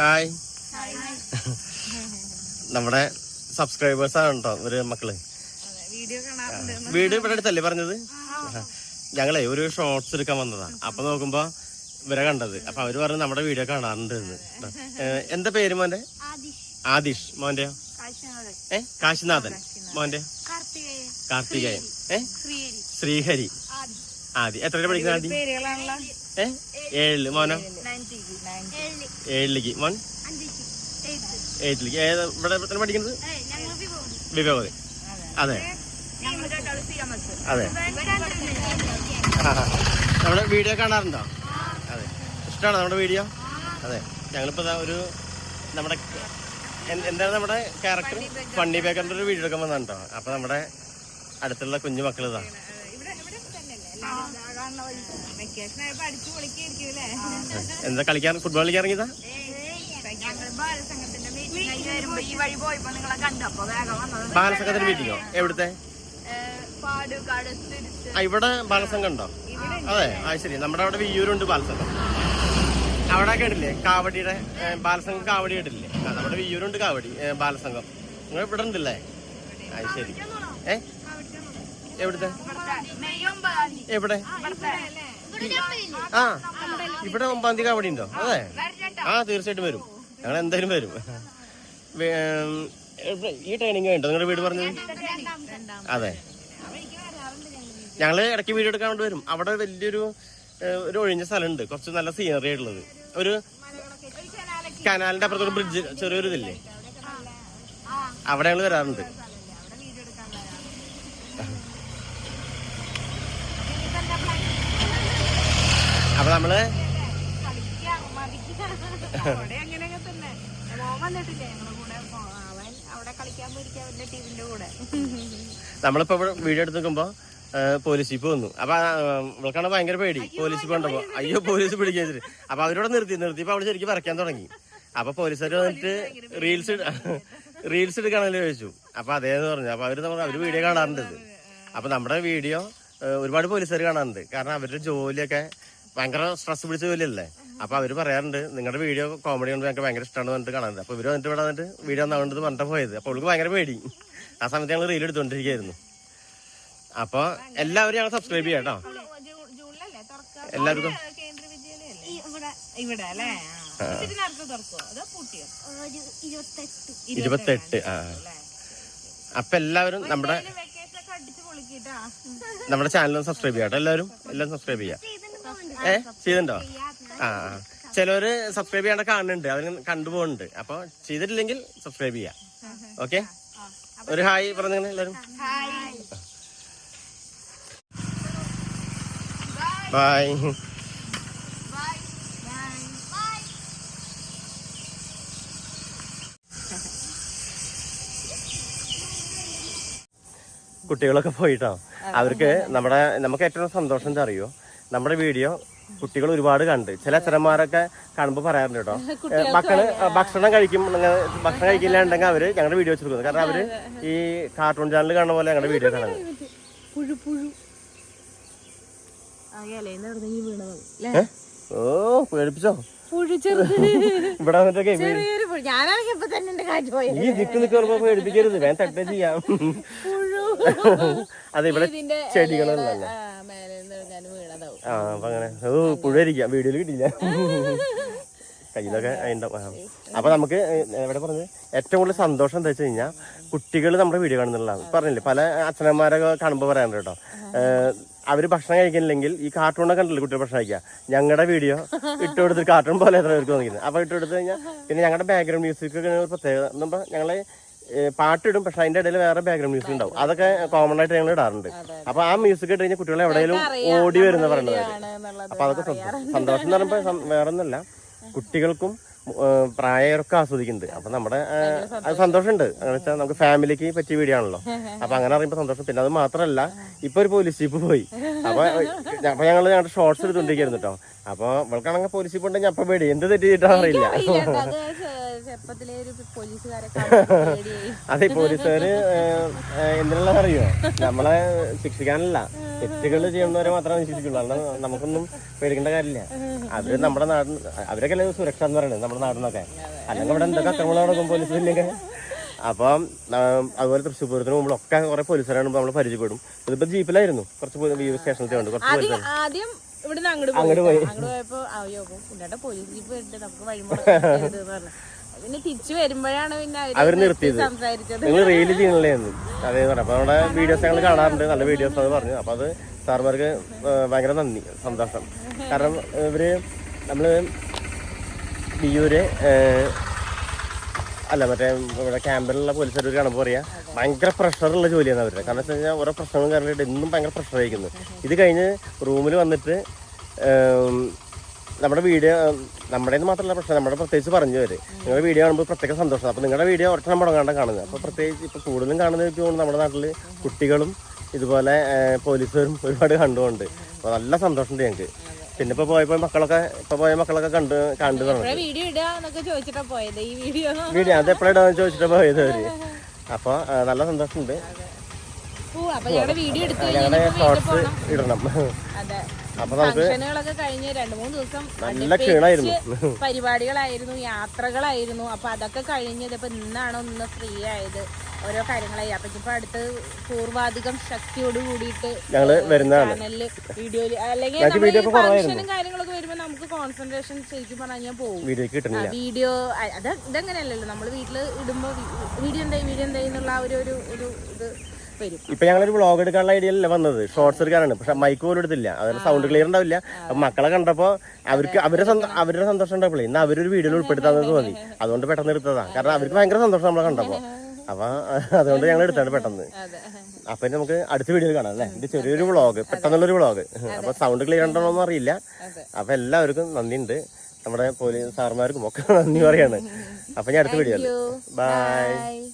Hi നമ്മുടെ subscribers ആണ് കേട്ടോ ഒരു മക്കൾ വീഡിയോ വീട് ഇവിടെ അടുത്തല്ലേ പറഞ്ഞത്? ഞങ്ങളെ ഒരു ഷോർട്സ് എടുക്കാൻ വന്നതാ. അപ്പൊ നോക്കുമ്പോ ഇവരെ കണ്ടത്. അപ്പൊ അവർ പറഞ്ഞു നമ്മുടെ വീഡിയോ കാണാറുണ്ട് എന്താ പേര് മോന്റെ? ആദിഷ്. മോന്റെ ഏ കാശിനാഥൻ. മോന്റെ? കാർത്തികേയൻ. ഏ? ശ്രീഹരി. ആദി എത്ര പഠിക്കുന്ന ആദി പേരുകളാണല്ലോ. ഏ? ഏഴിൽ. മോനോ? ഏഴിലേക്ക്. മോൻ? എയ്റ്റിലേക്ക് ഏത് ഇവിടെ എത്ര പഠിക്കുന്നത്? വിവേകോദി അതെ. അതെ. നമ്മുടെ വീഡിയോ കാണാറുണ്ടോ? അതെ. ഇഷ്ടമാണോ നമ്മുടെ വീഡിയോ? അതെ. ഞങ്ങളിപ്പോ ഒരു നമ്മുടെ എന്താണ് നമ്മുടെ ക്യാരക്ടർ ഫണ്ണി ബേക്കറിന്റെ ഒരു വീഡിയോ എടുക്കാൻ വന്നിട്ടോ അപ്പൊ നമ്മുടെ അടുത്തുള്ള കുഞ്ഞു മക്കൾ ഇതാ എന്താ കളിക്കാൻ? ഫുട്ബോൾ കളിക്കാൻ ഇറങ്ങിയതാ? ബാലസംഘത്തിന്റെ മീറ്റിംഗോ എവിടുത്തെ? ആ ഇവിടെ ബാലസംഘം ഉണ്ടോ? അതെ ആ ശരി. നമ്മുടെ അവിടെ വിയ്യൂരുണ്ട് ബാലസംഘം. അവിടെ കേട്ടില്ലേ കാവടിയുടെ ബാലസംഘം കാവടി കേട്ടില്ലേ നമ്മുടെ വിയ്യൂരുണ്ട് കാവടി ബാലസംഘം. നിങ്ങൾ ഇവിടെ ഉണ്ടല്ലേ? അത് ശരി. ഏ? എവിടുത്തെ? എവിടെ? ആ ഇവിടെ ഒമ്പതാം തീയതി അവിടെ ഉണ്ടോ? അതെ. ആ തീർച്ചയായിട്ടും വരും. ഞങ്ങൾ എന്തായാലും വരും. ഈ ട്രെയിനിങ് വേണ്ടോ നിങ്ങളുടെ വീട് പറഞ്ഞത്? അതെ. ഞങ്ങൾ ഇടയ്ക്ക് വീഡിയോ എടുക്കാൻ വേണ്ടി വരും. അവിടെ വലിയൊരു ഒരു ഒഴിഞ്ഞ സ്ഥലമുണ്ട്. കുറച്ച് നല്ല സീനറി ആയിട്ടുള്ളത്. ഒരു കനാലിന്റെ അപ്പുറത്തൊരു ബ്രിഡ്ജ് ചെറിയൊരു ഇതില്ലേ അവിടെ ഞങ്ങൾ വരാറുണ്ട് അപ്പൊ നമ്മൾ അവിടെ അങ്ങനെയൊക്കെ തന്നെ മോൻ വന്നിട്ടില്ലേ ഞങ്ങളുടെ കൂടെ മോ- അവൻ അവിടെ കളിക്കാൻ പോയിരിക്കും അവന്റെ ടീമിന്റെ നമ്മൾ നമ്മളിപ്പോ ഇവിടെ വീഡിയോ എടുത്ത് നിൽക്കുമ്പോ പോലീസ് ജീപ്പ് വന്നു. അപ്പൊ ഇവൾക്കാണ് ഭയങ്കര പേടി. പോലീസ് ജീപ്പ് അയ്യോ പോലീസ് പിടിക്കാൻ അപ്പൊ അവരോട് നിർത്തി. നിർത്തിയപ്പോ അവൾ ശരിക്കും പറിക്കാൻ തുടങ്ങി. അപ്പൊ പോലീസുകാർ വന്നിട്ട് റീൽസ് റീൽസ് എടുക്കാണല്ലോ ചോദിച്ചു. അപ്പൊ അതേന്ന് പറഞ്ഞു. അപ്പൊ അവർ അവർ വീഡിയോ കാണാറുണ്ട്. അപ്പൊ നമ്മുടെ വീഡിയോ ഒരുപാട് പോലീസുകാർ കാണാറുണ്ട്. കാരണം അവരുടെ ജോലിയൊക്കെ ഭയങ്കര സ്ട്രെസ് പിടിച്ച ജോലിയല്ലേ? അപ്പൊ അവർ പറയാറുണ്ട് നിങ്ങളുടെ വീഡിയോ കോമഡി കൊണ്ട് ഞങ്ങൾക്ക് ഭയങ്കര ഇഷ്ടമാണ് പറഞ്ഞിട്ട് കാണാറുണ്ട്. അപ്പൊ ഇവർ വന്നിട്ട് ഇവിടെ വന്നിട്ട് വീഡിയോ ഒന്നാവേണ്ടത് പറഞ്ഞിട്ട് പോയത്. അപ്പൊ അവൾക്ക് ഭയങ്കര പേടി. ആ സമയത്ത് ഞങ്ങൾ റീൽ എടുത്തോണ്ടിരിക്കുകയായിരുന്നു അപ്പൊ എല്ലാവരും ഞങ്ങൾ സബ്സ്ക്രൈബ് ചെയ്യാട്ടോ കേട്ടോ. എല്ലാവർക്കും. ഇരുപത്തെട്ട്. ആ. അപ്പൊ എല്ലാവരും നമ്മുടെ നമ്മുടെ ചാനലും സബ്സ്ക്രൈബ് ചെയ്യാട്ടോ കേട്ടോ. എല്ലാവരും എല്ലാം സബ്സ്ക്രൈബ് ചെയ്യാം. ഏ? ചെയ്തിട്ടുണ്ടോ? ആ. ചിലവര് സബ്സ്ക്രൈബ് ചെയ്യാണ്ട് കാണുന്നുണ്ട്. അവർ കണ്ടുപോകുന്നുണ്ട് അപ്പൊ ചെയ്തിട്ടില്ലെങ്കിൽ സബ്സ്ക്രൈബ് ചെയ്യാം. ഓക്കെ? ഒരു ഹായ് പറഞ്ഞു എല്ലാവരും ബായ്. കുട്ടികളൊക്കെ പോയിട്ടോ? അവർക്ക് നമ്മുടെ നമുക്ക് ഏറ്റവും സന്തോഷം എന്താ അറിയോ? നമ്മുടെ വീഡിയോ കുട്ടികൾ ഒരുപാട് കണ്ട്. ചില അച്ഛനന്മാരൊക്കെ കാണുമ്പോൾ പറയാറുണ്ട് കേട്ടോ. മക്കൾ ഭക്ഷണം കഴിക്കും ഭക്ഷണം ഭക്ഷണം കഴിക്കില്ലാണ്ടെങ്കിൽ അവർ ഞങ്ങളുടെ വീഡിയോ വെച്ചെടുക്കുന്നത് കാരണം അവർ ഈ കാർട്ടൂൺ ചാനൽ കാണുന്ന പോലെ ഞങ്ങളുടെ വീഡിയോ കാണുന്നത്? ഓ പേടിപ്പിച്ചോ? ഇവിടെ വന്നിട്ടൊക്കെ ഈ നിക്ക് പേടിപ്പിക്കരുത്. വേഗം തട്ടേ ചെയ്യാം. അതെ ഇവിടെ ഇതിന്റെ ആ അപ്പൊ അങ്ങനെ. പുഴയിരിക്കാം വീഡിയോയിൽ കിട്ടിയില്ല. കയ്യിലൊക്കെ ഉണ്ടാവും. അപ്പൊ നമുക്ക് എവിടെ പറഞ്ഞത്? ഏറ്റവും കൂടുതൽ സന്തോഷം എന്താ വെച്ച് കഴിഞ്ഞാൽ കുട്ടികൾ നമ്മുടെ വീഡിയോ കാണുന്നുള്ളതാണ്. പറഞ്ഞില്ലേ? പല അച്ഛനന്മാരൊക്കെ കാണുമ്പോൾ പറയാറുണ്ട് കേട്ടോ. അവർ ഭക്ഷണം കഴിക്കുന്നില്ലെങ്കിൽ ഈ കാർട്ടൂണൊക്കെ ഉണ്ടല്ലോ കുട്ടികൾ ഭക്ഷണം കഴിക്കുക ഞങ്ങളുടെ വീഡിയോ ഇട്ട് കൊടുത്ത് കാർട്ടൂൺ പോലെ എത്ര തോന്നിക്കുന്നത് അപ്പൊ ഇട്ട് കൊടുത്തു കഴിഞ്ഞാൽ പിന്നെ ഞങ്ങളുടെ ബാക്ക്ഗ്രൗണ്ട് മ്യൂസിക് ഒക്കെ ഒരു പ്രത്യേകത. പറഞ്ഞാൽ ഞങ്ങളെ പാട്ടിടും പക്ഷെ അതിന്റെ ഇടയിൽ വേറെ ബാക്ക്ഗ്രൗണ്ട് മ്യൂസിക് ഉണ്ടാവും. അതൊക്കെ കോമൺ ആയിട്ട് ഞങ്ങൾ ഇടാറുണ്ട്. അപ്പൊ ആ മ്യൂസിക് ഇട്ട് കഴിഞ്ഞാൽ കുട്ടികൾ എവിടെയെങ്കിലും ഓടി വരുന്ന പറയുന്നത് അപ്പൊ അതൊക്കെ സന്തോഷം. എന്ന് പറയുമ്പോ വേറെ ഒന്നല്ല കുട്ടികൾക്കും ഏഹ്, പ്രായകരൊക്കെ ആസ്വദിക്കുന്നുണ്ട്. അപ്പൊ നമ്മുടെ അത് സന്തോഷമുണ്ട്. അങ്ങനെ വെച്ചാൽ നമുക്ക് ഫാമിലിക്ക് പറ്റിയ വീഡിയോ ആണല്ലോ അപ്പൊ അങ്ങനെ അറിയുമ്പോൾ സന്തോഷം. പിന്നെ അത് മാത്രമല്ല ഇപ്പൊ ഒരു പോലീസ് ജീപ്പ് പോയി. അപ്പൊ അപ്പൊ ഞങ്ങൾ ഞങ്ങളുടെ ഷോർട്സ് എടുത്തോണ്ടിരിക്കുന്നു കേട്ടോ അപ്പൊ ഇവൾക്കാണെങ്കിൽ പോലീസ് ജീപ്പ് ഉണ്ടെങ്കിൽ അപ്പൊ പേടി. എന്ത് തെറ്റ് ചെയ്തിട്ടാ അറിയില്ല. അത് പോലീസുകാരെ അതെ എന്തിനുള്ള അറിയോ നമ്മളെ ശിക്ഷിക്കാനല്ല. തെറ്റുകൾ ചെയ്യുന്നവരെ മാത്രമേ ശിക്ഷിക്കുള്ളൂ. അല്ലാതെ നമുക്കൊന്നും പേടിക്കേണ്ട കാര്യമില്ല. അവർ നമ്മുടെ നാട് അവരൊക്കെ അല്ലേ സുരക്ഷ എന്ന് പറയുന്നത് നമ്മുടെ നാടിനൊക്കെ അല്ലെങ്കിൽ ഇവിടെ എന്തൊക്കെ അക്രമങ്ങൾ നടക്കും പോലീസിലൊക്കെ അപ്പം അതുപോലെ തൃശ്ശൂർ പൂരത്തിന് മുമ്പിലൊക്കെ കുറെ പോലീസുകാരാണ് നമ്മൾ പരിചയപ്പെടും. ഇതിപ്പോ ജീപ്പിലായിരുന്നു. കുറച്ച് സ്റ്റേഷനിൽ ഉണ്ട് കുറച്ച് പോലീസുകാർ ആദ്യം ഇവിടുന്ന് അങ്ങോട്ട് പോയി. അങ്ങോട്ട് പോയപ്പോ അയ്യോ പോലീസ് ജീപ്പ് നമുക്ക് വഴിമുടക്കരുത് പറഞ്ഞു. പിന്നെ തിരിച്ചു വരുമ്പോഴാണ് പിന്നെ അവർ നിർത്തിയത്. സംസാരിച്ചത്. നിങ്ങൾ റീൽ ചെയ്യണല്ലേ എന്ന് അതേ പറഞ്ഞു. അപ്പൊ നമ്മുടെ വീഡിയോസ് ഞങ്ങൾ കാണാറുണ്ട്. നല്ല വീഡിയോസ് അത് പറഞ്ഞു. അപ്പൊ അത് സാർമാർക്ക് ഭയങ്കര നന്ദി സന്തോഷം. കാരണം ഇവർ നമ്മൾ ബിയൂര് അല്ല മറ്റേ ഇവിടെ ക്യാമ്പിലുള്ള പോലീസ് സർവീസ് കാണുമ്പോൾ പറയാ ഭയങ്കര പ്രഷറുള്ള ജോലിയാണ് അവരുടെ. കാരണം വെച്ച് കഴിഞ്ഞാൽ ഓരോ പ്രശ്നങ്ങളും കാരണം എന്നും ഭയങ്കര പ്രഷർ ആയിരിക്കുന്നു. ഇത് കഴിഞ്ഞ് റൂമിൽ വന്നിട്ട് നമ്മുടെ വീഡിയോ നമ്മുടെ മാത്രമല്ല പ്രശ്നം നമ്മുടെ പ്രത്യേകിച്ച് പറഞ്ഞു വരെ. നിങ്ങളുടെ വീഡിയോ കാണുമ്പോൾ പ്രത്യേക സന്തോഷം. അപ്പോൾ നിങ്ങളുടെ വീഡിയോ ഒറ്റ മുടങ്ങാണ്ട് കാണുന്നത്? അപ്പോൾ പ്രത്യേകിച്ച് ഇപ്പോൾ കൂടുതലും കാണുന്നത് എനിക്ക് തോന്നുന്നു നമ്മുടെ നാട്ടിൽ കുട്ടികളും ഇതുപോലെ പോലീസുകാരും ഒരുപാട് കണ്ടുകൊണ്ട്. അപ്പോൾ നല്ല സന്തോഷമുണ്ട് ഞങ്ങൾക്ക് പിന്നെ ഇപ്പോൾ പോയപ്പോൾ മക്കളൊക്കെ ഇപ്പോൾ പോയ മക്കളൊക്കെ കണ്ട് കണ്ടു വീഡിയോ അത് എപ്പോഴാണ് ചോദിച്ചിട്ട് പോയത് അവർ. അപ്പോൾ നല്ല സന്തോഷമുണ്ട്. ഓ അപ്പൊ ഞങ്ങളുടെ വീഡിയോ എടുത്തു ഞങ്ങളുടെ കഴിഞ്ഞാൽ ഷോർട്സ് ഇടണം. അതെ. അപ്പോൾ നമുക്ക് ഫംഗ്ഷനുകളൊക്കെ കഴിഞ്ഞ് രണ്ടു മൂന്ന് ദിവസം നല്ല ക്ഷീണായിരുന്നു പരിപാടികളായിരുന്നു യാത്രകളായിരുന്നു. അപ്പൊ അതൊക്കെ കഴിഞ്ഞത് ഇപ്പൊ ഇന്നാണ് ഒന്ന് ഫ്രീ ആയത് ഓരോ കാര്യങ്ങളായി. അപ്പൊ ഇപ്പൊ അടുത്ത് പൂർവാധികം ശക്തിയോട് കൂടിയിട്ട് ഞങ്ങൾ ചാനലിൽ വീഡിയോയിൽ അല്ലെങ്കിൽ. ഫംഗ്ഷനും കാര്യങ്ങളൊക്കെ വരുമ്പോ നമുക്ക് കോൺസെൻട്രേഷൻ ശരിക്കും പറഞ്ഞാൽ പോകും. വീഡിയോ അത് ഇതങ്ങനെയല്ലല്ലോ. നമ്മൾ വീട്ടിൽ ഇടുമ്പോ വീഡിയോ എന്തായി വീഡിയോ എന്തായി എന്നുള്ള ആ ഒരു ഒരു ഇത് ഇപ്പൊ ഞങ്ങളൊരു വ്ളോഗ് എടുക്കാനുള്ള ഐഡിയ അല്ല വന്നത്? ഷോർട്സ് എടുക്കാനാണ്. പക്ഷെ മൈക്ക് പോലും എടുത്തില്ല. അതിന് സൗണ്ട് ക്ലിയർ ഉണ്ടാവില്ല. മക്കളെ കണ്ടപ്പോ അവർക്ക് അവരുടെ സന്തോ- അവരുടെ സന്തോഷം ഉണ്ടായപ്പോഴേ ഇന്ന് അവരൊരു വീഡിയോയിൽ ഉൾപ്പെടുത്താന്ന് തോന്നി. അതുകൊണ്ട് പെട്ടെന്ന് എടുത്തതാ. കാരണം അവർക്ക് ഭയങ്കര സന്തോഷം നമ്മളെ കണ്ടപ്പോ. അപ്പൊ അതുകൊണ്ട് ഞങ്ങൾ എടുത്താണ് പെട്ടെന്ന്. അപ്പൊ നമുക്ക് അടുത്ത വീഡിയോ കാണാം അല്ലേ? ഇത് ചെറിയൊരു വ്ളോഗ് പെട്ടെന്നുള്ളൊരു വ്ളോഗ് അപ്പൊ സൗണ്ട് ക്ലിയർ ഉണ്ടോന്നൊന്നും അറിയില്ല. അപ്പൊ എല്ലാവർക്കും നന്ദിയുണ്ട്. നമ്മുടെ പോലീസ് സാർമാർക്കും ഒക്കെ നന്ദി പറയാണ്. അപ്പൊ ഞാൻ അടുത്ത വീഡിയോ ബൈ